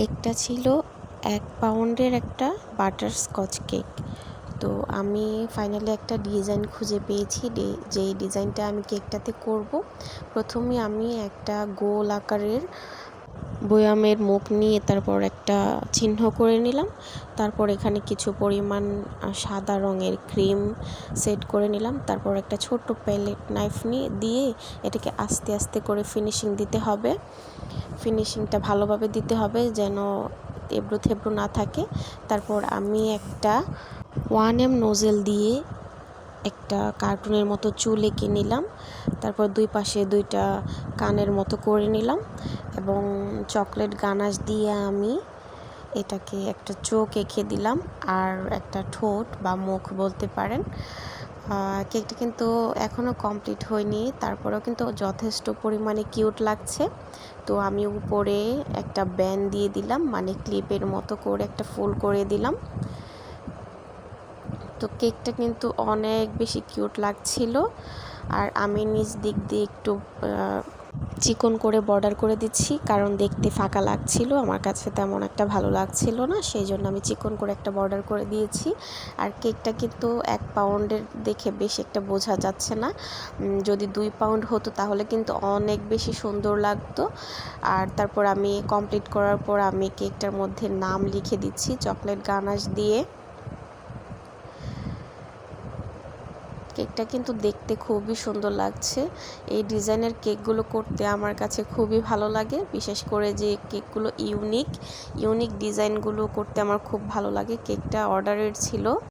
কেকটা ছিল এক পাউন্ডের একটা বাটার স্কচ কেক। তো আমি ফাইনালি একটা ডিজাইন খুঁজে পেয়েছি যেই ডিজাইনটা আমি কেকটাতে করব। প্রথমে আমি একটা গোল আকারের বয়ামের মুখ নিয়ে তারপর একটা চিহ্ন করে নিলাম। তারপর এখানে কিছু পরিমাণ সাদা রঙের ক্রিম সেট করে নিলাম। তারপর একটা ছোট্ট প্যালেট নাইফ নিয়ে দিয়ে এটাকে আস্তে আস্তে করে ফিনিশিং দিতে হবে। ফিনিশিংটা ভালোভাবে দিতে হবে যেন এবড়ো থেবড়ো না থাকে। তারপর আমি একটা ওয়ান এম নোজেল দিয়ে একটা কার্টুনের মতো চুল এঁকে নিলাম। তারপর দুই পাশে দুইটা কানের মতো করে নিলাম এবং চকলেট গানাশ দিয়ে আমি এটাকে একটা চোখ এঁকে দিলাম আর একটা ঠোঁট বা মুখ বলতে পারেন। কেকটা কিন্তু এখনও কমপ্লিট হয়নি, তারপরেও কিন্তু যথেষ্ট পরিমাণে কিউট লাগছে। তো আমি উপরে একটা ব্যান্ড দিয়ে দিলাম মানে ক্লিপের মতো করে একটা ফুল করে দিলাম। তো কেকটা কিন্তু অনেক বেশি কিউট লাগছিল। আর আমি নিজ দিক দিয়ে একটু চিকন করে বর্ডার করে দিচ্ছি, কারণ দেখতে ফাঁকা লাগছিল। আমার কাছে তেমন একটা ভালো লাগছিল না, সেই জন্য আমি চিকন করে একটা বর্ডার করে দিয়েছি। আর কেকটা কিন্তু এক পাউন্ডের দেখে বেশ একটা বোঝা যাচ্ছে না। যদি দুই পাউন্ড হতো তাহলে কিন্তু অনেক বেশি সুন্দর লাগতো। আর তারপর আমি কমপ্লিট করার পর আমি কেকটার মধ্যে নাম লিখে দিচ্ছি, চকলেট গানাশ দিয়ে। কেকটা কিন্তু দেখতে খুবই সুন্দর লাগছে। এই ডিজাইনের কেকগুলো করতে আমার কাছে খুবই ভালো লাগে। বিশেষ করে যে কেকগুলো ইউনিক ইউনিক ডিজাইনগুলো করতে আমার খুব ভালো লাগে। কেকটা অর্ডারের ছিল।